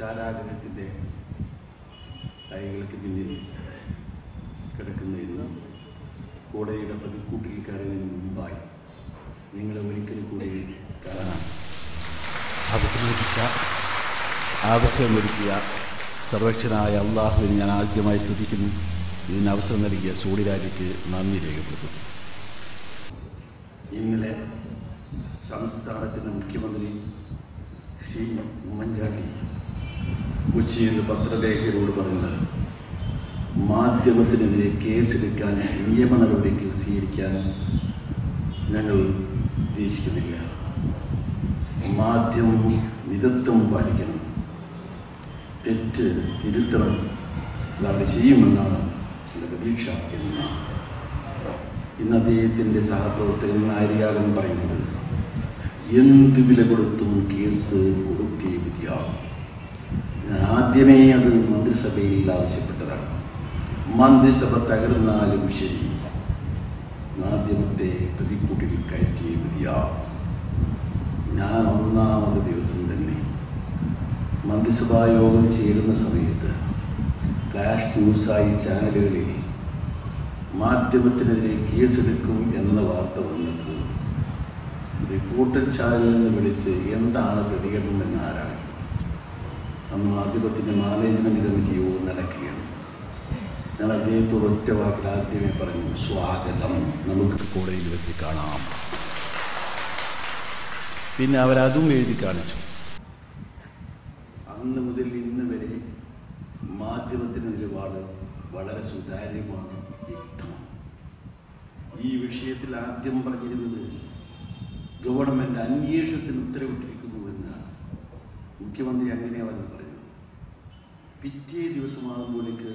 കാരാഗ്രഹത്തിന്റെ കൈകൾക്ക് പിന്നിൽ കിടക്കുന്ന ഇന്ന് കോടതിയുടെ പ്രതിക്കൂട്ടിൽ കയറുന്നതിന് മുമ്പായി. നിങ്ങളെ ഒരിക്കൽ കൂടി കാണാൻ അവസരമൊരുക്കിയ അവസരമൊരുക്കിയ സർവക്ഷനായ അള്ളാഹുവിന് ഞാൻ ആദ്യമായി സ്തുതിക്കുന്നു. ഇതിന് അവസരം നൽകിയ സൂടിരാജയ്ക്ക് നന്ദി രേഖപ്പെടുത്തുന്നു. ഇന്നലെ സംസ്ഥാനത്തിന്റെ മുഖ്യമന്ത്രി ശ്രീ ഉമ്മൻചാണ്ടി കൊച്ചിയിൽ പത്രലേഖകരോട് പറഞ്ഞത് മാധ്യമത്തിനെതിരെ കേസെടുക്കാൻ നിയമ നടപടിക്ക് സ്വീകരിക്കാൻ ഞങ്ങൾ ഉദ്ദേശിക്കുന്നില്ല. മാധ്യമം മിതത്വം പാലിക്കണം. തെറ്റ് തിരുത്തണം. അതവിടെ ചെയ്യുമെന്നാണ് എന്റെ പ്രതീക്ഷ എന്ന് ഇന്ന് അദ്ദേഹത്തിന്റെ സഹപ്രവർത്തകൻ നാരിയാടൻ പറയുന്നത് എന്ത് വില കൊടുത്തും കേസ് ആദ്യമേ അത് മന്ത്രിസഭയിൽ ആവശ്യപ്പെട്ടതാണ്. മന്ത്രിസഭ തകർന്നാലും ശരി. മാധ്യമത്തെ പ്രതിക്കൂട്ടിൽ കയറ്റിയേ മതിയാവും. ഞാൻ ഒന്നാമത് ദിവസം തന്നെ മന്ത്രിസഭാ യോഗം ചേരുന്ന സമയത്ത് ഫ്ലാഷ് ന്യൂസായി ചാനലുകളിൽ മാധ്യമത്തിനെതിരെ കേസെടുക്കും എന്ന വാർത്ത വന്നപ്പോൾ റിപ്പോർട്ടർ ചാനലിൽ നിന്ന് വിളിച്ച് എന്താണ് പ്രതികരണം ആരാണ് അന്ന് മാധ്യമത്തിന്റെ മാനേജ്മെന്റ് കമ്മിറ്റി യോഗം നടക്കുകയാണ്. ഞാൻ അദ്ദേഹത്തോട് ഒറ്റ വാക്കിൽ ആദ്യമേ പറഞ്ഞു സ്വാഗതം. നമുക്ക് കോടതിയിൽ വെച്ച് കാണാം. പിന്നെ അവരതും എഴുതി കാണിച്ചു. അന്ന് മുതൽ ഇന്ന് വരെ മാധ്യമത്തിന്റെ നിലപാട് വളരെ സുതാര്യമാണ് വ്യക്തമാണ്. ഈ വിഷയത്തിൽ ആദ്യം പറഞ്ഞിരുന്നത് ഗവൺമെന്റ് അന്വേഷണത്തിന് ഉത്തരവിട്ടിരിക്കുന്നു എന്നാണ്. മുഖ്യമന്ത്രി അങ്ങനെയാണെന്ന് പറഞ്ഞത് പിറ്റേ ദിവസമാകുമ്പോഴേക്ക്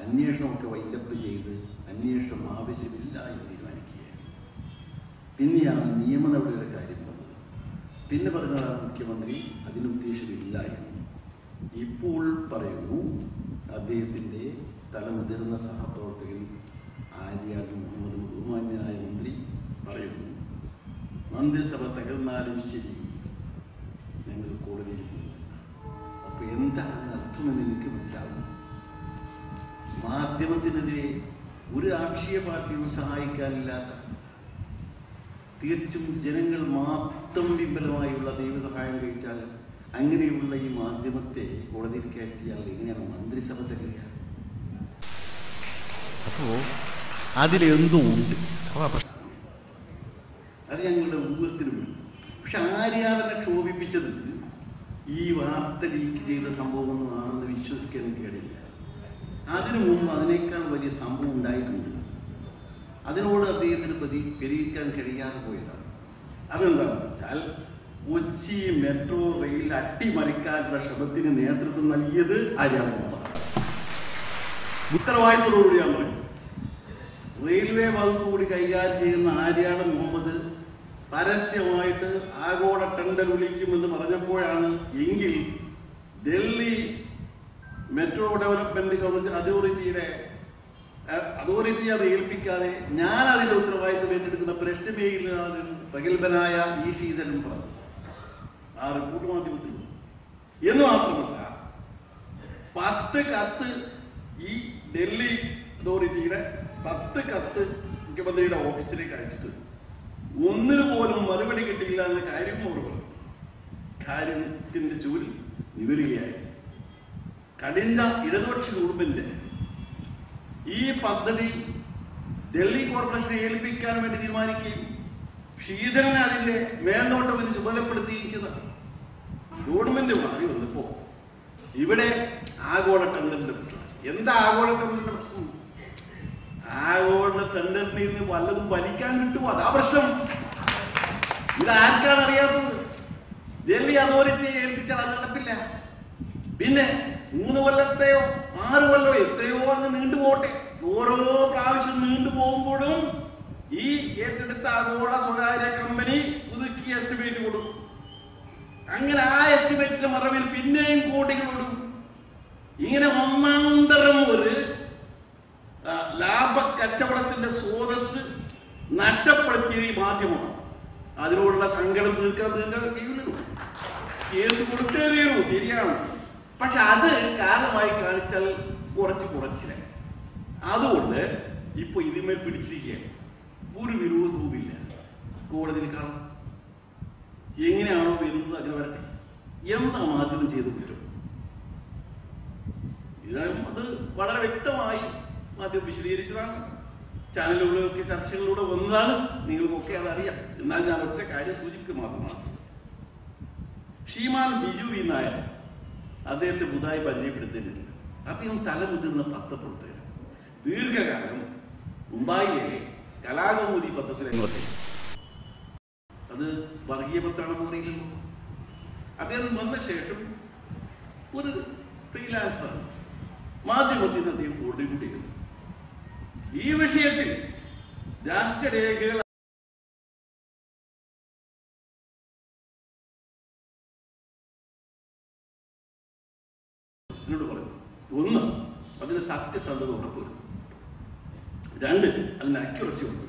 അന്വേഷണമൊക്കെ വൈൻഡപ്പ് ചെയ്ത് അന്വേഷണം ആവശ്യമില്ല എന്ന് തീരുമാനിക്കുകയാണ്. പിന്നെയാണ് നിയമ നടപടിയുടെ കാര്യം വന്നത്. പിന്നെ പറഞ്ഞതാണ് മുഖ്യമന്ത്രി അതിനുദ്ദേശമില്ല എന്ന്. ഇപ്പോൾ പറയുന്നു അദ്ദേഹത്തിന്റെ തലമുതിർന്ന സഹപ്രവർത്തകൻ ആര്യാട് മുഹമ്മദ് ബഹുമാന്യനായ മന്ത്രി പറയുന്നു മന്ത്രിസഭ തകർന്നാലും ശരി ഞങ്ങൾ കോടതിയിൽ പോകും. എന്താണ് അർത്ഥമെന്ന് എനിക്ക് മനസ്സിലാവും മാധ്യമത്തിനെതിരെ ഒരു രാഷ്ട്രീയ പാർട്ടിയും സഹായിക്കാനില്ലാത്ത തികച്ചും ജനങ്ങൾ മാത്രം വിമ്പലമായുള്ള ദൈവസഹായം കഴിച്ചാൽ അങ്ങനെയുള്ള ഈ മാധ്യമത്തെ കോടതിയിൽ കയറ്റിയാൽ എങ്ങനെയാണ് മന്ത്രിസഭ തകരുക അപ്പോ അതിലെന്തോ ഉണ്ട്. അത് ഞങ്ങളുടെ ഊഹത്തിനുമുണ്ട് പക്ഷെ ആര്യാടനെ ക്ഷോഭിപ്പിച്ചത് ഈ വാർത്ത ലീക്ക് ചെയ്ത സംഭവം ആണെന്ന് വിശ്വസിക്കാൻ കേടില്ല അതിനു മുമ്പ് അതിനേക്കാൾ വലിയ സംഭവം ഉണ്ടായിട്ടുണ്ട്. അതിനോട് അദ്ദേഹത്തിന് പ്രതി പ്രതികരിക്കാൻ കഴിയാതെ പോയതാണ്. അതെന്താണെന്ന് വെച്ചാൽ കൊച്ചി മെട്രോ റെയിൽ അട്ടിമറിക്കാനുള്ള ശ്രമത്തിന് നേതൃത്വം നൽകിയത് ആര്യാടൻ ഉത്തരവാദിത്തത്തോടുകൂടിയാണ് റെയിൽവേ വകുപ്പ് കൂടി കൈകാര്യം ചെയ്യുന്ന ആര്യാട് മുഹമ്മദ്? പരസ്യമായിട്ട് ആഗോള ടെണ്ടർ വിളിക്കുമെന്ന് പറഞ്ഞപ്പോഴാണ് എങ്കിൽ ഡൽഹി മെട്രോ ഡെവലപ്മെന്റ് കൗൺസിൽ അതോറിറ്റിയുടെ അതോറിറ്റി അത് ഏൽപ്പിക്കാതെ ഞാൻ അതിന്റെ ഉത്തരവാദിത്വം ഏറ്റെടുക്കുന്ന പ്രശ്നമേയിൽ പ്രഗത്ഭനായ ഈ ശ്രീധരൻ പറഞ്ഞു ആ റിപ്പോർട്ട് മാധ്യമത്തിൽ. എന്ന് മാത്രമല്ല പത്ത് കത്ത് ഈ ഡൽഹി അതോറിറ്റിയുടെ പത്ത് കത്ത് മുഖ്യമന്ത്രിയുടെ ഓഫീസിലേക്ക് അയച്ചിട്ട് ഒന്നിനു പോലും മറുപടി കിട്ടിയില്ല എന്ന കാര്യം പറഞ്ഞു കാര്യത്തിന്റെ ചൂരി നിവരുകയായി. കഠിന ഇടതുപക്ഷ ഗവൺമെന്റ് ഈ പദ്ധതി ഡൽഹി കോർപ്പറേഷനെ ഏൽപ്പിക്കാൻ വേണ്ടി തീരുമാനിക്കുകയും ശ്രീധരനെ അതിന്റെ മേൽനോട്ടത്തിന് ചുമതലപ്പെടുത്തുകയും ചെയ്ത ഗവൺമെന്റ് മാറി വന്നപ്പോ ഇവിടെ ആഗോള ടെൻഡറിന്റെ എന്താ ആഗോള ടെൻഡറിന്റെ പ്രശ്നം? ആഗോള ടെൻഡറിൽ നിന്ന് വല്ലതും വലിക്കാൻ കിട്ടുമോ? അതാ പ്രശ്നം. ഇത് ആർക്കാണ് അറിയാത്തത്? ഡൽഹി അതോറിറ്റിയെ ഏൽപ്പിച്ചാൽ അത് നടപ്പില്ല പിന്നെ മൂന്ന് കൊല്ലത്തെയോ ആറ് കൊല്ലമോ എത്രയോ അങ്ങ് നീണ്ടുപോട്ടെ ഓരോ പ്രാവശ്യം നീണ്ടു പോകുമ്പോഴും ഈ ഏറ്റെടുത്ത ആഗോള സ്വകാര്യ കമ്പനി പുതുക്കി എസ്റ്റിമേറ്റ് കൊടുക്കും. അങ്ങനെ ആ എസ്റ്റിമേറ്റിന്റെ മറവിൽ പിന്നെയും കോടികൾ കൊടുക്കും ഇങ്ങനെ ഒന്നാന്തരം ഒരു ലാഭ കച്ചവടത്തിന്റെ സ്രോതസ് നഷ്ടപ്പെടുത്തിയത് ഈ മാധ്യമമാണ്. അതിനോടുള്ള സങ്കടം തീർക്കാൻ തീർക്കാൻ കഴിയില്ലല്ലോ കേസ് കൊടുത്തേ തീരൂ ശരിയാണ്. പക്ഷെ അത് കാരണമായി കാണിച്ചാൽ കുറച്ച് കുറച്ചില്ല അതുകൊണ്ട് ഇപ്പൊ ഇതിന്മേൽ പിടിച്ചിരിക്കുകയാണ് ഒരു വിരോധവുമില്ല. കോടതിയിൽ കാണും. എങ്ങനെയാണോ വരുന്നത് അങ്ങനെ വരട്ടെ. എന്താ മാധ്യമം ചെയ്തു ഇതിനും അത് വളരെ വ്യക്തമായി മാധ്യമം വിശദീകരിച്ചതാണ്. ചാനലുകളിലൊക്കെ ചർച്ചകളിലൂടെ വന്നതാണ്. നിങ്ങൾക്കൊക്കെ അതറിയാം. എന്നാൽ ഞാൻ ഒറ്റ കാര്യം സൂചിപ്പിക്കുക മാത്രമാണ്. ഷീമാൻ ബിജു വി നായർ അദ്ദേഹത്തെ പുതുതായി പരിചയപ്പെടുത്തേണ്ടതില്ല അദ്ദേഹം തലമുതിർന്ന പത്രപ്രവർത്തകർ ദീർഘകാലം മുംബൈയിലെ കലാകൗമുദി പത്രത്തിലെ അത് വർഗീയ പത്രമാണെന്ന് പറയില്ലല്ലോ അദ്ദേഹം വന്ന ശേഷം ഒരു ഫ്രീലാൻസറാണ് മാധ്യമത്തിൽ നിന്ന് അദ്ദേഹം കോൺട്രിബ്യൂട്ട് ചെയ്യുന്നു ഈ വിഷയത്തിൽ രാഷ്ട്രരേഖകൾ ഒന്ന് അതിന് സത്യസന്ധത ഉറപ്പുവരുന്നു രണ്ട് അതിന് അക്യുറസി ഉറപ്പുവരുന്നു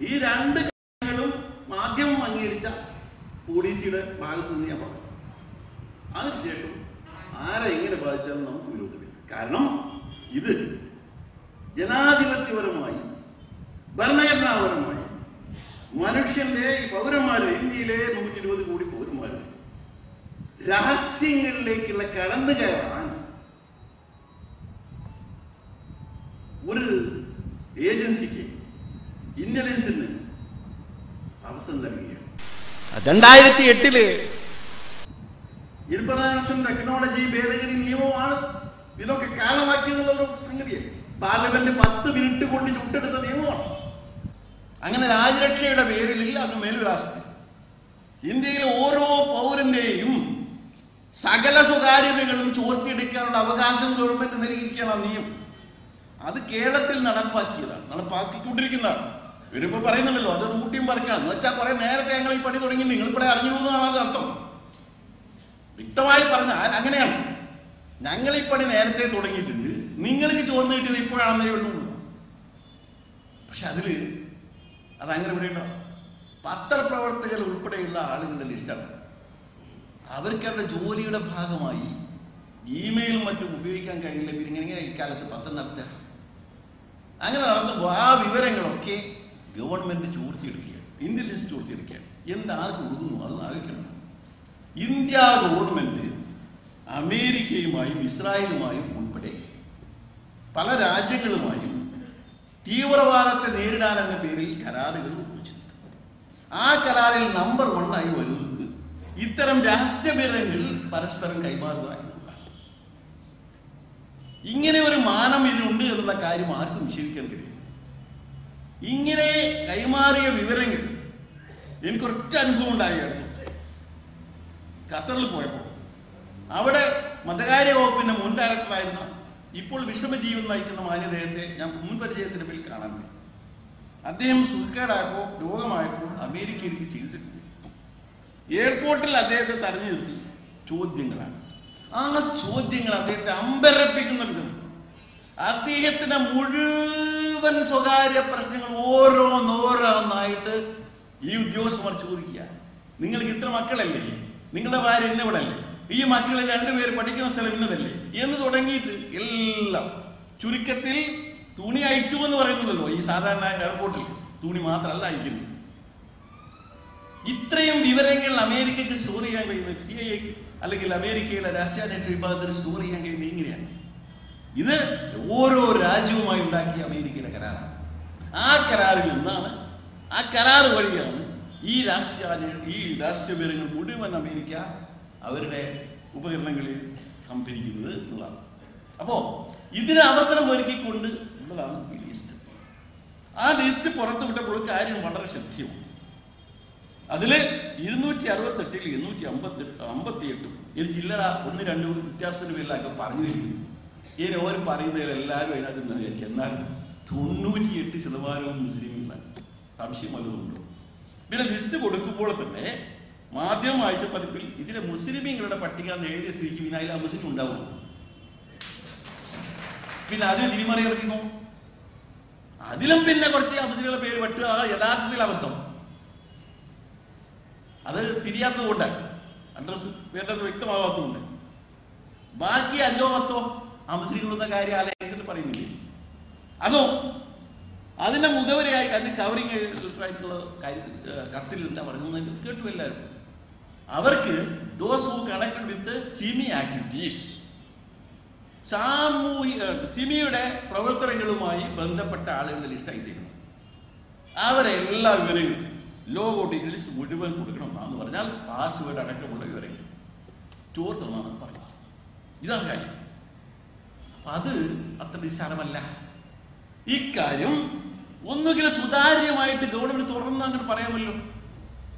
ഈ രണ്ട് കാര്യങ്ങളും മാധ്യമം അംഗീകരിച്ച പോലീസിയുടെ ഭാഗത്ത് നിന്ന് ഞാൻ പറഞ്ഞു. അതിനുശേഷം ആരെ എങ്ങനെ ബാധിച്ചാലും നമുക്ക് വിരോധമില്ല കാരണം ഇത് ജനാധിപത്യപരമായി ഭരണഘടനാപരമായി മനുഷ്യന്റെ ഈ പൗരന്മാര് ഇന്ത്യയിലെ നൂറ്റി ഇരുപത് കോടി പൗരന്മാര് രഹസ്യങ്ങളിലേക്കുള്ള കടന്നു കയറാൻ ഒരു ഏജൻസിക്ക് ഇന്റലിജൻസിന് അവസരം നൽകുകയാണ്. രണ്ടായിരത്തി എട്ടിൽ ഇൻഫർമേഷൻ ടെക്നോളജി ഭേദഗതി നിയമമാണ്. ഇതൊക്കെ കാലമാക്കിയെന്നുള്ള ഒരു സംഗതിയാണ് പാർലമെന്റ് പത്ത് മിനിറ്റ് കൊണ്ട് ചുട്ടെടുത്ത നിയമമാണ് അങ്ങനെ രാജരക്ഷയുടെ പേരിൽ അത് മേൽവിലാസത്തിൽ ഇന്ത്യയിലെ ഓരോ പൗരന്റെയും സകല സ്വകാര്യതകളും ചോർത്തിയെടുക്കാനുള്ള അവകാശം ഗവൺമെന്റ് നൽകിയിരിക്കുകയാണ് ആ നിയമം. അത് കേരളത്തിൽ നടപ്പാക്കിയതാണ് നടപ്പാക്കിക്കൊണ്ടിരിക്കുന്നതാണ്. ഇവരിപ്പോ പറയുന്നുണ്ടല്ലോ അത് റൂട്ടിയും പറക്കാണ്. എന്ന് വെച്ചാൽ കുറെ നേരത്തെ ഞങ്ങൾ ഈ പണി തുടങ്ങി നിങ്ങൾ ഇവിടെ അറിഞ്ഞു എന്നാണ് അർത്ഥം. വ്യക്തമായി പറഞ്ഞാൽ അങ്ങനെയാണ്. ഞങ്ങൾ ഈ പണി നേരത്തെ തുടങ്ങിയിട്ടുണ്ട്. നിങ്ങൾക്ക് ചോർന്ന് കിട്ടിയത് ഇപ്പോഴാണെന്നേ ഉള്ളൂ. പക്ഷെ അതിൽ അതങ്ങനെ ഉണ്ടാവും പത്രപ്രവർത്തകർ ഉൾപ്പെടെയുള്ള ആളുകളുടെ ലിസ്റ്റാണ് അവർക്ക് അവരുടെ ജോലിയുടെ ഭാഗമായി ഇമെയിൽ മറ്റും ഉപയോഗിക്കാൻ കഴിയില്ല. പിന്നെ ഇക്കാലത്ത് പത്രം നടത്തുക. അങ്ങനെ നടത്തുമ്പോൾ ആ വിവരങ്ങളൊക്കെ ഗവൺമെന്റ് ചോർത്തിയെടുക്കുകയാണ്. ലിസ്റ്റ് ചോർത്തിയെടുക്കുകയാണ്. എന്താർക്ക് കൊടുക്കുന്നു? അത് ആലോചിക്കണം. ഇന്ത്യ ഗവൺമെന്റ് അമേരിക്കയുമായും ഇസ്രായേലുമായും പല രാജ്യങ്ങളുമായും തീവ്രവാദത്തെ നേരിടാൻ എന്ന പേരിൽ കരാറുകൾ ഒപ്പിച്ചിട്ടുണ്ട് ആ കരാറിൽ നമ്പർ വൺ ആയി വരുന്നത് ഇത്തരം രഹസ്യവിവരങ്ങൾ പരസ്പരം കൈമാറുക എന്നുള്ളതാണ് ഇങ്ങനെ ഒരു മാനം ഇതിലുണ്ട് എന്നുള്ള കാര്യം ആർക്കും നിഷേധിക്കാൻ കഴിയും ഇങ്ങനെ കൈമാറിയ വിവരങ്ങൾ എനിക്കൊരൊറ്റ അനുഭവം ഉണ്ടായി ഖത്തറിൽ പോയപ്പോൾ അവിടെ മതകാര്യ വകുപ്പിന്റെ മുൻ ഡയറക്ടറായിരുന്ന ഇപ്പോൾ വിശ്രമജീവൻ നയിക്കുന്ന മാന്യദേഹത്തെ ഞാൻ മുൻ പരിചയത്തിന്റെ പേരിൽ കാണാൻ പോയി അദ്ദേഹം സുഖക്കേടായപ്പോൾ രോഗമായപ്പോൾ അമേരിക്കയിലേക്ക് ചികിത്സയ്ക്ക് പോയി എയർപോർട്ടിൽ അദ്ദേഹത്തെ തടഞ്ഞു നിർത്തി ചോദ്യങ്ങളാണ്. ആ ചോദ്യങ്ങൾ അദ്ദേഹത്തെ അമ്പരപ്പിക്കുന്ന വിധം അദ്ദേഹത്തിന്റെ മുഴുവൻ സ്വകാര്യ പ്രശ്നങ്ങൾ ഓരോന്നോരോന്നായിട്ട് ഈ ഉദ്യോഗസ്ഥന്മാർ ചോദിക്കുക നിങ്ങൾക്ക് ഇത്ര മക്കളല്ലേ? നിങ്ങളുടെ ഭാര്യ എന്നവിടല്ലേ ഈ മക്കളെ രണ്ടുപേര് പഠിക്കുന്ന സ്ഥലം ഇന്നതല്ലേ? എന്ന് തുടങ്ങിയിട്ട് എല്ലാം ചുരുക്കത്തിൽ തുണി അയച്ചു എന്ന് പറയുന്നതല്ലോ ഈ സാധാരണ എയർപോർട്ടിൽ. തുണി മാത്രമല്ല അയക്കുന്നത് ഇത്രയും വിവരങ്ങൾ അമേരിക്കയ്ക്ക് സ്റ്റോർ ചെയ്യാൻ കഴിയുന്നത് സി ഐ അല്ലെങ്കിൽ അമേരിക്കയിലെ രാഷ്ട്രാന്വേഷണ വിഭാഗത്തിന് സ്റ്റോർ ചെയ്യാൻ കഴിയുന്നത് ഇങ്ങനെയാണ്. ഇത് ഓരോ രാജ്യവുമായി ഉണ്ടാക്കിയ അമേരിക്കയുടെ കരാറാണ്. ആ കരാറിൽ നിന്നാണ് ആ കരാർ വഴിയാണ് ഈ രാഷ്ട്രീയ ഈ രാഷ്ട്രീയ വിവരങ്ങൾ മുഴുവൻ അമേരിക്ക അവരുടെ ഉപകരണങ്ങളിൽ സംഭരിക്കുന്നത് എന്നുള്ളതാണ്. അപ്പോ ഇതിന് അവസരം ഒരുക്കിക്കൊണ്ട് ഉള്ളതാണ് ഈ ലിസ്റ്റ് ആ ലിസ്റ്റ് പുറത്തു വിട്ടപ്പോൾ കാര്യം വളരെ ശക്തിയാണ് അതിൽ ഇരുന്നൂറ്റി അറുപത്തി എട്ടിൽ ഇരുന്നൂറ്റി അമ്പത്തി അമ്പത്തി എട്ടും ഒരു ചില്ലറ ഒന്ന് രണ്ട് വ്യത്യാസത്തിന് പേരിലൊക്കെ പറഞ്ഞു തരുന്നു ഈ ഓർ പറയുന്നതിൽ എല്ലാവരും അതിനകത്ത് വിചാരിക്കും എന്നാൽ തൊണ്ണൂറ്റി എട്ട് ശതമാനവും മുസ്ലിങ്ങളാണ് സംശയം വലുതുണ്ടോ പിന്നെ ലിസ്റ്റ് കൊടുക്കുമ്പോൾ തന്നെ മാധ്യമം വായിച്ച പതിപ്പിൽ ഇതിലെ മുസ്ലിമീങ്ങളുടെ പട്ടിക എന്ന് എഴുതിയ സ്ഥിതിക്ക് പിന്നെ അതിൽ മുസ്ലിം ഉണ്ടാവും. പിന്നെ അത് തിരിമറിയടക്കുന്നു അതിലും പിന്നെ കുറച്ച് മുസ്ലിങ്ങളുടെ പേര് പെട്ട് ആ യഥാർത്ഥത്തിൽ അബദ്ധം. അത് തിരിയാത്തത് കൊണ്ടാണ് അഡ്രസ് വേണ്ടത് വ്യക്തമാവാത്തതുകൊണ്ട്. ബാക്കി അഞ്ചോ പത്തോ ആ മുസ്ലിങ്ങളുടെ കാര്യം ആ പറയുന്നില്ലേ? അതോ അതിന്റെ മുഖവരയായി അതിന്റെ കവറിങ് ആയിട്ടുള്ള കാര്യത്തിൽ കത്തിൽ എന്താ പറയുന്നത് കേട്ടു എല്ലാവരും. അവർക്ക് those who connected with SIMI activities സാമൂഹിക സിമിയുടെ പ്രവർത്തനങ്ങളുമായി ബന്ധപ്പെട്ട ആളുകളുടെ ലിസ്റ്റ് ആയിത്തീരുന്നു. അവരെ എല്ലാ വിവരങ്ങളും ലോഗോ ഡീറ്റെയിൽസ് മുഴുവൻ കൊടുക്കണമെന്നാന്ന് പറഞ്ഞാൽ പാസ്വേഡ് അടക്കമുള്ള വിവരങ്ങൾ. ചോർത്തണമെന്നാണ് പറയുന്നത്. ഇതാണ് കാര്യം. അപ്പൊ അത് അത്ര നിസ്സാരമല്ല. ഇക്കാര്യം ഒന്നുകിൽ സുതാര്യമായിട്ട് ഗവൺമെന്റ് തുറന്ന് അങ്ങനെ പറയാമല്ലോ.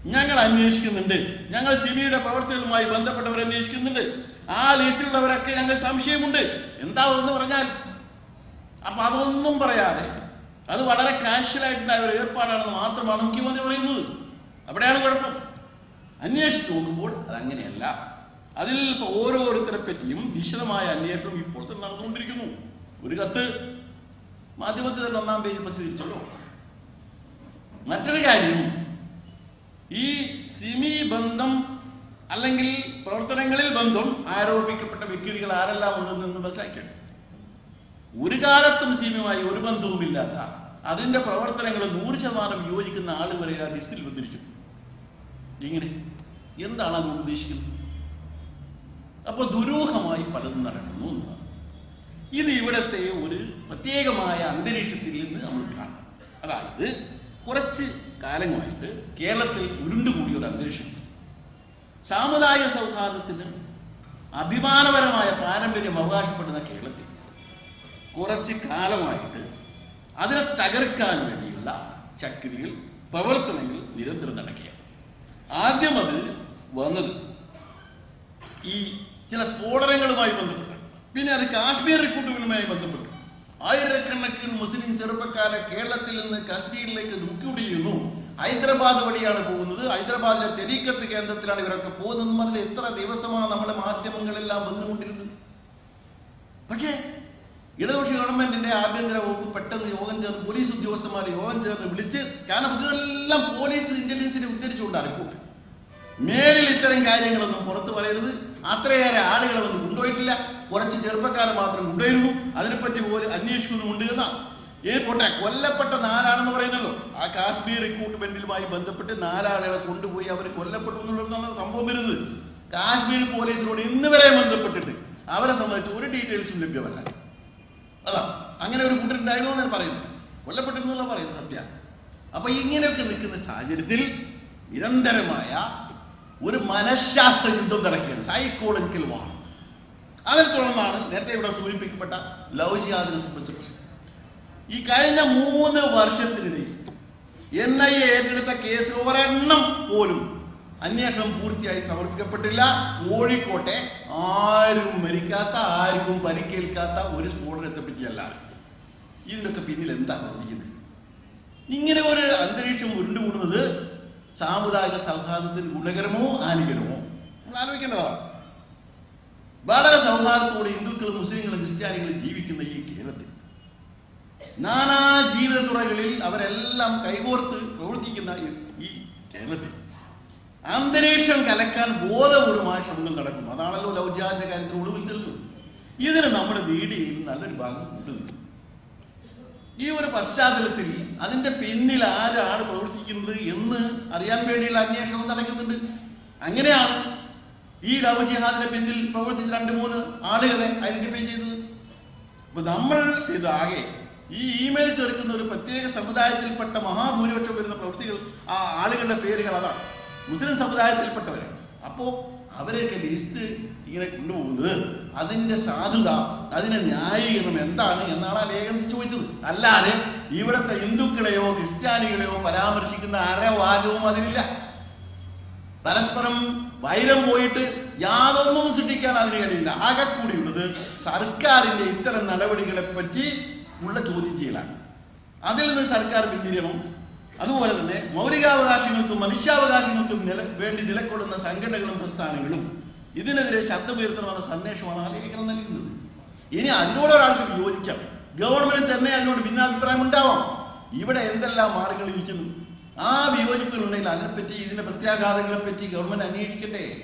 ഞങ്ങൾ അന്വേഷിക്കുന്നുണ്ട്. ഞങ്ങൾ സിബിയുടെ പ്രവർത്തനവുമായി ബന്ധപ്പെട്ടവർ അന്വേഷിക്കുന്നുണ്ട്. ആ ലിസ്റ്റിലുള്ളവരൊക്കെ ഞങ്ങൾ സംശയമുണ്ട്. എന്താ എന്ന് പറഞ്ഞാൽ അപ്പൊ അതൊന്നും പറയാതെ അത് വളരെ കാഷ്വൽ ആയിട്ടുള്ള ഒരു ഏർപ്പാടാണെന്ന് മാത്രമാണ് മുഖ്യമന്ത്രി പറയുന്നത്. അവിടെയാണ് കുഴപ്പം. അന്വേഷിച്ചു നോക്കുമ്പോൾ അതങ്ങനെയല്ല. അതിൽ ഓരോരുത്തരെ പറ്റിയും വിശദമായ അന്വേഷണം ഇപ്പോൾ തന്നെ നടന്നുകൊണ്ടിരിക്കുന്നു. ഒരു കത്ത് മാധ്യമത്തിൽ തന്നെ ഒന്നാം പേജിൽ പ്രസിദ്ധീകരിച്ചല്ലോ. മറ്റൊരു കാര്യം ഈ സിമി ബന്ധം അല്ലെങ്കിൽ പ്രവർത്തനങ്ങളിൽ ബന്ധം ആരോപിക്കപ്പെട്ട വ്യക്തികൾ ആരെല്ലാം ഉണ്ടെന്ന് മനസ്സിലാക്കിയുണ്ട് ഒരു കാലത്തും സിമിയുമായി ഒരു ബന്ധവുമില്ലാത്ത അതിന്റെ പ്രവർത്തനങ്ങൾ നൂറ് ശതമാനം യോജിക്കുന്ന ആൾ വരെ ആ ലിസ്റ്റിൽ വന്നിരിക്കും ഇങ്ങനെ എന്താണ് അത് ഉദ്ദേശിക്കുന്നത്? അപ്പോൾ ദുരൂഹമായി പലതും നടക്കുന്നു എന്നതാണ്. ഇത് ഇവിടത്തെ ഒരു പ്രത്യേകമായ അന്തരീക്ഷത്തിൽ നിന്ന് നമ്മൾ കാണാം അതായത് കുറച്ച് കാലങ്ങളായിട്ട് കേരളത്തിൽ ഉരുണ്ടുകൂടിയ ഒരു അന്തരീക്ഷം. സാമുദായിക സൗഹാർദ്ദത്തിന് അഭിമാനപരമായ പാരമ്പര്യം അവകാശപ്പെടുന്ന കേരളത്തിൽ കുറച്ച് കാലമായിട്ട് അതിനെ തകർക്കാൻ വേണ്ടിയുള്ള ശക്തികൾ പ്രവർത്തനങ്ങൾ നിരന്തരം നടക്കുകയാണ്. ആദ്യം അത് വന്നത് ഈ ചില സ്ഫോടനങ്ങളുമായി ബന്ധപ്പെട്ട് പിന്നെ അത് കാശ്മീർ റിക്രൂട്ട്മെന്റുമായി ബന്ധപ്പെട്ടു. ആയിരക്കണക്കിന് ചെറുപ്പക്കാരെ കേരളത്തിൽ നിന്ന് കാശ്മീരിലേക്ക് ചെയ്യുന്നു ഹൈദരാബാദ് വഴിയാണ് പോകുന്നത്. ഹൈദരാബാദിലെ തെരീക്കത്ത് കേന്ദ്രത്തിലാണ് ഇവരൊക്കെ പോകുന്നത്. പറഞ്ഞാൽ എത്ര ദിവസമാണ് നമ്മുടെ മാധ്യമങ്ങളെല്ലാം വന്നുകൊണ്ടിരുന്നത്? പക്ഷേ ഇടതുപക്ഷ ഗവൺമെന്റിന്റെ ആഭ്യന്തര വകുപ്പ് പെട്ടെന്ന് യോഗം ചേർന്ന് പോലീസ് ഉദ്യോഗസ്ഥന്മാർ യോഗം ചേർന്ന് വിളിച്ച് കാരണം ഇതെല്ലാം പോലീസ് ഇന്റലിജൻസിനെ ഉദ്ധരിച്ചുകൊണ്ടാണ് റിപ്പോർട്ട്. മേലിൽ ഇത്തരം കാര്യങ്ങളൊന്നും പുറത്തു പറയരുത്. അത്രയേറെ ആളുകളെ വന്ന് കൊണ്ടുപോയിട്ടില്ല. കുറച്ച് ചെറുപ്പക്കാർ മാത്രം ഉണ്ടായിരുന്നു അതിനെപ്പറ്റി പോലും അന്വേഷിക്കുന്നുമുണ്ട് എന്നാണ്. ഏ പോട്ടെ കൊല്ലപ്പെട്ട നാലാണെന്ന് പറയുന്നല്ലോ. ആ കാശ്മീർ റിക്രൂട്ട്മെന്റിലുമായി ബന്ധപ്പെട്ട് നാലാളുകളെ കൊണ്ടുപോയി അവർ കൊല്ലപ്പെട്ടു എന്നുള്ളതാണ് സംഭവം വരുന്നത്. കാശ്മീർ പോലീസിനോട് ഇന്ന് വരെ ബന്ധപ്പെട്ടിട്ട് അവരെ സംബന്ധിച്ച് ഒരു ഡീറ്റെയിൽസും ലഭ്യമല്ല. അതാ അങ്ങനെ ഒരു കൂട്ടരുണ്ടായിരുന്നു എന്നാണ് പറയുന്നത്. കൊല്ലപ്പെട്ടിരുന്നല്ല പറയുന്നത് സത്യ. അപ്പൊ ഇങ്ങനെയൊക്കെ നിൽക്കുന്ന സാഹചര്യത്തിൽ നിരന്തരമായ ഒരു മനഃശാസ്ത്ര യുദ്ധം നടക്കുകയാണ്. സൈക്കോളജിക്കൽ വാർ അതിനെ തുടർന്നാണ് നേരത്തെ ഇവിടെ സൂചിപ്പിക്കപ്പെട്ട ലവ് ജിയാദിനെ സംബന്ധിച്ച പ്രശ്നം ഈ കഴിഞ്ഞ മൂന്ന് വർഷത്തിനിടയിൽ എൻ ഐ എ ഏറ്റെടുത്ത കേസ് ഒരെണ്ണം പോലും അന്വേഷണം പൂർത്തിയായി സമർപ്പിക്കപ്പെട്ടില്ല. കോഴിക്കോട്ടെ ആരും മരിക്കാത്ത ആർക്കും പരിക്കേൽക്കാത്ത ഒരു സ്ഫോടനത്തെ പറ്റിയല്ല ഇതിനൊക്കെ പിന്നിൽ എന്താ പ്രവർത്തിക്കുന്നത്? ഇങ്ങനെ ഒരു അന്തരീക്ഷം ഉരുണ്ടുകൂടുന്നത് സാമുദായിക സൗഹാർദ്ദത്തിന് ഗുണകരമോ ഹാനികരമോ? നമ്മൾ ആലോചിക്കേണ്ടതാണ്. വളരെ സൗഹാർദ്ദത്തോടെ ഹിന്ദുക്കളും മുസ്ലിങ്ങളും ക്രിസ്ത്യാനികളും ജീവിക്കുന്ന നാനാ ജീവിത തുറകളിൽ അവരെല്ലാം കൈകോർത്ത് പ്രവർത്തിക്കുന്ന ഈ- കേരളത്തിൽ. അന്തരീക്ഷം കലക്കാൻ ബോധപൂർവമായ ശ്രമങ്ങൾ നടക്കുന്നു. അതാണല്ലോ ലൗജാന്റെ കാര്യത്തിൽ ഒടുവിൽ തെളിഞ്ഞത് ഇതിന് നമ്മുടെ മീഡിയയിൽ നല്ലൊരു ഭാഗം കൂട്ടുന്നു. ഈ ഒരു പശ്ചാത്തലത്തിൽ അതിന്റെ പിന്നിൽ ആരാണ് പ്രവർത്തിക്കുന്നത് എന്ന് അറിയാൻ വേണ്ടിയുള്ള അന്വേഷണം നടക്കുന്നുണ്ട്. അങ്ങനെയാണ് ഈ ലവ് ജിഹാദിന്റെ പിന്നിൽ പ്രവർത്തിച്ച രണ്ട് മൂന്ന് ആളുകളെ ഐഡന്റിഫൈ ചെയ്തത്. അപ്പൊ നമ്മൾ ചെയ്ത ആകെ ഈ ഇമെയിൽ ചെറുക്കുന്ന ഒരു പ്രത്യേക സമുദായത്തിൽപ്പെട്ട മഹാഭൂരിപക്ഷം വരുന്ന പ്രവൃത്തികൾ ആ ആളുകളുടെ പേരുകൾ അതാണ്. മുസ്ലിം സമുദായത്തിൽപ്പെട്ടവരാണ് അപ്പോൾ അവരെയൊക്കെ ലിസ്റ്റ് ഇങ്ങനെ കൊണ്ടുപോകുന്നത് അതിന്റെ സാധുത അതിന്റെ ന്യായീകരണം എന്താണ് എന്നാണ് ആ ലേഖനത്തിൽ ചോദിച്ചത്. അല്ലാതെ ഇവിടുത്തെ ഹിന്ദുക്കളെയോ ക്രിസ്ത്യാനികളെയോ പരാമർശിക്കുന്ന അരവാചവും അതിനില്ല പരസ്പരം വൈരം പോയിട്ട് യാതൊന്നും സൃഷ്ടിക്കാൻ അതിന് കഴിയില്ല. ആകെ കൂടിയുള്ളത് സർക്കാരിന്റെ ഇത്തരം നടപടികളെ പറ്റി ഉള്ള ചോദ്യം ചെയ്യലാണ്. അതിൽ നിന്ന് സർക്കാർ പിന്തിരിയണം. അതുപോലെ തന്നെ മൗലികാവകാശങ്ങൾക്കും മനുഷ്യാവകാശങ്ങൾക്കും നില വേണ്ടി നിലകൊള്ളുന്ന സംഘടനകളും പ്രസ്ഥാനങ്ങളും ഇതിനെതിരെ ശബ്ദമുയർത്തണമെന്ന സന്ദേശമാണ് ആ നൽകുന്നത്. ഇനി അതിനോട് ഒരാൾക്ക് യോജിക്കാം ഗവൺമെന്റ് തന്നെ അതിനോട് ഭിന്നാഭിപ്രായം ഉണ്ടാവാം ഇവിടെ എന്തെല്ലാം മാർഗങ്ങൾ ഇരിക്കുന്നു ആ വിയോജിപ്പുകളുണ്ടെങ്കിൽ അതിനെപ്പറ്റി ഇതിന്റെ പ്രത്യാഘാതങ്ങളെ പറ്റി ഗവൺമെന്റ് അന്വേഷിക്കട്ടെ.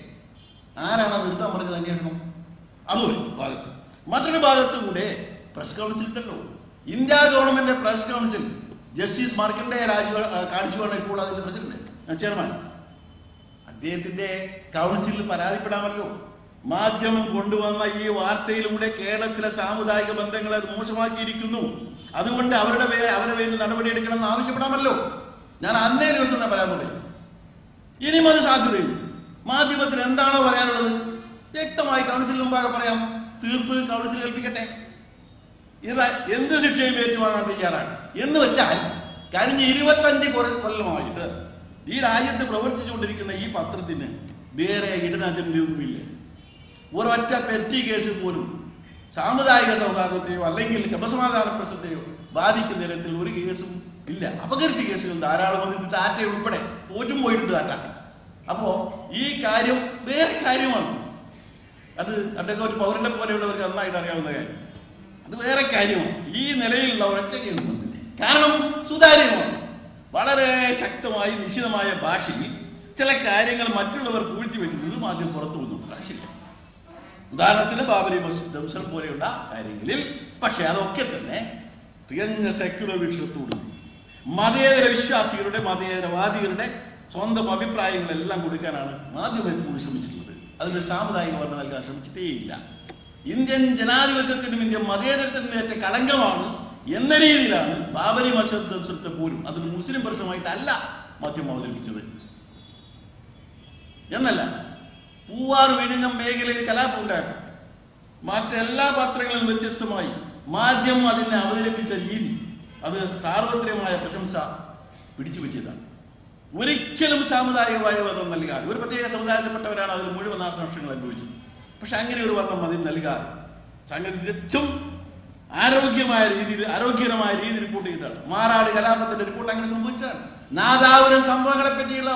ആരാണ് അത് നിർത്താൻ പറഞ്ഞത് അന്വേഷണം? അതൊരു ഭാഗത്ത്. മറ്റൊരു ഭാഗത്ത് കൂടെ പ്രസ് കൗൺസിൽ ഉണ്ടല്ലോ. India government press council justice മാർക്കിന്റെ രാജു കാണിച്ചുവാണ് ഇപ്പോൾ അതിന്റെ പ്രസിഡന്റ് ചെയർമാൻ. അദ്ദേഹത്തിന്റെ കൗൺസിലിൽ പരാതിപ്പെടാമല്ലോ. മാധ്യമം കൊണ്ടുവന്ന ഈ വാർത്തയിലൂടെ കേരളത്തിലെ സാമുദായിക ബന്ധങ്ങളെ അത് മോശമാക്കിയിരിക്കുന്നു. അതുകൊണ്ട് അവരുടെ അവരുടെ പേരിൽ നടപടിയെടുക്കണം എന്ന് ആവശ്യപ്പെടാമല്ലോ. ഞാൻ അന്നേ ദിവസം തന്നെ പറയാൻ തുടങ്ങി ഇനിയും അത് സാധ്യതയുണ്ട്. മാധ്യമത്തിന് എന്താണോ പറയാനുള്ളത്? വ്യക്തമായി കൗൺസിലിന് മുമ്പാകെ പറയാം. തീർപ്പ് കൗൺസിൽ ഏൽപ്പിക്കട്ടെ. ഇത് എന്ത് ശിക്ഷയും ഏറ്റുവാങ്ങാൻ തയ്യാറാണ്? എന്ന് വെച്ചാൽ കഴിഞ്ഞ ഇരുപത്തഞ്ച് കുറെ കൊല്ലമായിട്ട് ഈ രാജ്യത്ത് പ്രവർത്തിച്ചുകൊണ്ടിരിക്കുന്ന ഈ പത്രത്തിന് വേറെ ഇടനജണ്ടയൊന്നുമില്ല ഒരൊറ്റ പെറ്റി കേസ് പോലും സാമുദായിക സൗഹാർദ്ദത്തെയോ അല്ലെങ്കിൽ ക്രമസമാധാന പ്രശ്നത്തെയോ ബാധിക്കുന്ന തരത്തിൽ ഒരു കേസും ഇല്ല. അപകീർത്തി കേസുകൾ ധാരാളം അതിൽ ടാറ്റ ഉൾപ്പെടെ തോറ്റും പോയിട്ടുണ്ട് ടാറ്റ അപ്പോ ഈ കാര്യം വേറെ കാര്യമാണ്. അത് അദ്ദേഹം ഒരു പൗരനെ പോലെയുള്ളവർക്ക് നന്നായിട്ട് അറിയാവുന്ന കാര്യം. അത് വേറെ കാര്യമാണ് ഈ നിലയിലുള്ള ഒരൊക്കെ കാരണം സുതാര്യമാണ്. വളരെ ശക്തമായി നിശ്ചിതമായ ഭാഷയിൽ ചില കാര്യങ്ങൾ മറ്റുള്ളവർ പൂഴ്ത്തി വെക്കുന്നത് ആദ്യം പുറത്തു വന്നു. ശരി ഉദാഹരണത്തിന് ബാബരി മസ്ജിദ് ദംസൽ പോലെയുള്ള കാര്യങ്ങളിൽ പക്ഷെ അതൊക്കെ തന്നെ തികഞ്ഞ സെക്യുലർ വീക്ഷണത്തോടും മതേതര വിശ്വാസികളുടെ മതേതരവാദികളുടെ സ്വന്തം അഭിപ്രായങ്ങളെല്ലാം കൊടുക്കാനാണ് എപ്പോഴും ശ്രമിച്ചിട്ടുള്ളത്. അതിന്റെ സാമുദായിക വർണ നൽകാൻ ശ്രമിച്ചിട്ടേയില്ല. ഇന്ത്യൻ ജനാധിപത്യത്തിനും ഇന്ത്യൻ മതേതരത്തിനും ഏറ്റ കളങ്കമാണ് എന്ന രീതിയിലാണ് ബാബരി മസ്ജിദ് പോലും അതൊരു മുസ്ലിം പ്രശ്നമായിട്ടല്ല മാധ്യമം അവതരിപ്പിച്ചത്. എന്നല്ല പൂവാർ വിഴിഞ്ഞം മേഖലയിൽ കലാപം ഉണ്ടായപ്പോൾ മറ്റെല്ലാ പത്രങ്ങളിലും വ്യത്യസ്തമായി മാധ്യമം അതിനെ അവതരിപ്പിച്ച രീതി അത് സാർവത്രികമായ പ്രശംസ പിടിച്ചു പറ്റിയതാണ്. ഒരിക്കലും സാമുദായികമായ ബന്ധം നൽകാതെ ഒരു പ്രത്യേക സമുദായത്തിൽപ്പെട്ടവരാണ് അതിൽ മുഴുവൻ നാശനഷ്ടങ്ങൾ അനുഭവിച്ചത്. പക്ഷെ അങ്ങനെ ഒരു വർണം മതി നൽകാതെ സംഗതി തികച്ചും ആരോഗ്യമായ രീതിയിൽ ആരോഗ്യകരമായ രീതിയിൽ റിപ്പോർട്ട് ചെയ്തതാണ്. മാറാട് കലാപത്തിന്റെ റിപ്പോർട്ട് അങ്ങനെ സംഭവിച്ചാണ് നാദാപുരം സംഭവങ്ങളെ പറ്റിയുള്ള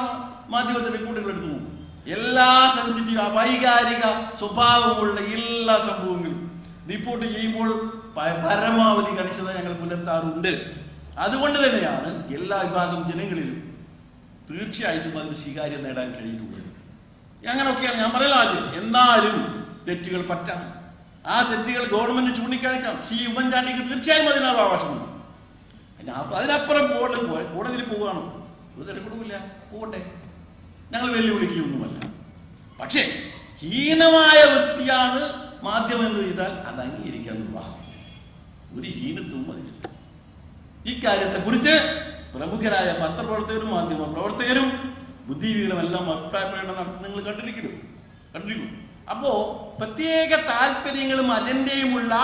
മാധ്യമത്തിന്റെ റിപ്പോർട്ടുകൾ എടുത്തു നോക്കും. എല്ലാ സെൻസിറ്റീവ് വൈകാരിക സ്വഭാവമുള്ള എല്ലാ സംഭവങ്ങളും റിപ്പോർട്ട് ചെയ്യുമ്പോൾ പരമാവധി കണിശത ഞങ്ങൾ പുലർത്താറുണ്ട്. അതുകൊണ്ട് തന്നെയാണ് എല്ലാ വിഭാഗം ജനങ്ങളിലും തീർച്ചയായിട്ടും അതിന് സ്വീകാര്യം നേടാൻ കഴിയിട്ടുള്ളത് അങ്ങനെയൊക്കെയാണ് ഞാൻ പറയല ആദ്യം. എന്നാലും തെറ്റുകൾ പറ്റാം. ആ തെറ്റുകൾ ഗവൺമെന്റ് ചൂണ്ടിക്കാണിക്കാം. ശ്രീ ഉമ്മൻചാണ്ടിക്ക് തീർച്ചയായും അതിനുള്ള അവകാശമുണ്ട് അതിനപ്പുറം കോടതി കോടതിയിൽ പോവുകയാണോ. തിരക്കൊടുക്കില്ല. പോകട്ടെ ഞങ്ങൾ വെല്ലുവിളിക്കുകയൊന്നുമല്ല പക്ഷേ ഹീനമായ വൃത്തിയാണ് മാധ്യമം എന്ന് ചെയ്താൽ അത് അംഗീകരിക്കാൻ വിവാഹം ഒരു ഹീനത്വവും അതിലില്ല. ഇക്കാര്യത്തെക്കുറിച്ച് പ്രമുഖരായ പത്രപ്രവർത്തകരും മാധ്യമ പ്രവർത്തകരും ബുദ്ധിജീവികളും എല്ലാം അഭിപ്രായ പ്രകടനം നടത്തുന്നത് നിങ്ങൾ കണ്ടിരിക്കുന്നു. കണ്ടിരിക്കും അപ്പോ പ്രത്യേക താല്പര്യങ്ങളും അജണ്ടയുമുള്ള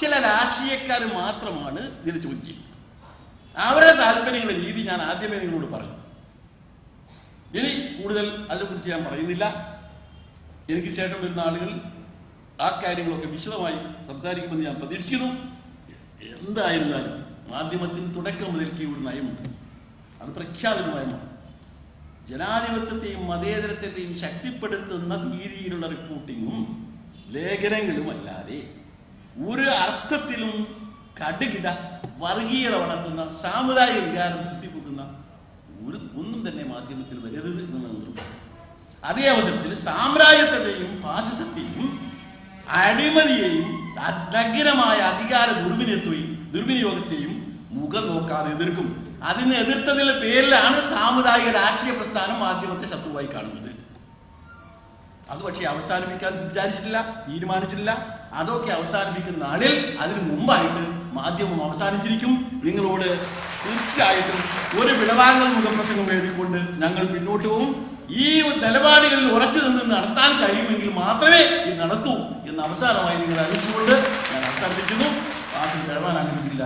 ചില രാഷ്ട്രീയക്കാർ മാത്രമാണ് ഇതിനെ ചോദ്യം അവരുടെ താല്പര്യങ്ങളുടെ രീതി ഞാൻ ആദ്യമേ നിങ്ങളോട് പറഞ്ഞു. ഇനി കൂടുതൽ അതിനെക്കുറിച്ച് ഞാൻ പറയുന്നില്ല. എനിക്ക് ശേഷം വരുന്ന ആളുകൾ ആ കാര്യങ്ങളൊക്കെ വിശദമായി സംസാരിക്കുമെന്ന് ഞാൻ പ്രതീക്ഷിക്കുന്നു. എന്തായിരുന്നാലും മാധ്യമത്തിന് തുടക്കം മുതൽക്കേ ഒരു നയമുണ്ട്. അത് പ്രഖ്യാപിത നയമാണ് ജനാധിപത്യത്തെയും മതേതരത്വത്തെയും ശക്തിപ്പെടുത്തുന്ന രീതിയിലുള്ള റിപ്പോർട്ടിങ്ങും ലേഖനങ്ങളും അല്ലാതെ ഒരു അർത്ഥത്തിലും കടുകിട വർഗീയത വളർത്തുന്ന സാമുദായിക വികാരം കുത്തിപ്പൊക്കുന്ന ഒരു ഒന്നും തന്നെ മാധ്യമത്തിൽ വരരുത് എന്ന് നിർബന്ധം അതേ അവസരത്തിൽ സാമ്രാജ്യത്തെയും ഫാസിസത്തെയും അടിമതിയെയും നഗ്നമായ അധികാര ദുർവിനിയത്വയും ദുർവിനിയോഗത്തെയും മുഖം നോക്കാതെ എതിർക്കും. അതിനെ എതിർത്തതിന്റെ പേരിലാണ് സാമുദായിക രാഷ്ട്രീയ പ്രസ്ഥാനം മാധ്യമത്തെ ശത്രുവായി കാണുന്നത്. അത് പക്ഷേ അവസാനിപ്പിക്കാൻ വിചാരിച്ചിട്ടില്ല തീരുമാനിച്ചിട്ടില്ല. അതൊക്കെ അവസാനിപ്പിക്കുന്ന നാളിൽ അതിനു മുമ്പായിട്ട് മാധ്യമം അവസാനിച്ചിരിക്കും. നിങ്ങളോട് തീർച്ചയായിട്ടും ഒരു വിടവാങ്ങൽ മുഖപ്രസംഗം എഴുതിക്കൊണ്ട് ഞങ്ങൾ പിന്നോട്ട് പോകും. ഈ നിലപാടുകളിൽ ഉറച്ചു നിന്ന് നടത്താൻ കഴിയുമെങ്കിൽ മാത്രമേ ഇത് നടത്തൂ എന്ന് അവസാനമായി നിങ്ങൾ അറിയിച്ചുകൊണ്ട് ഞാൻ അവസാനിപ്പിക്കുന്നു. ബാക്കി കിഴവാൻ അനുവദിക്കില്ല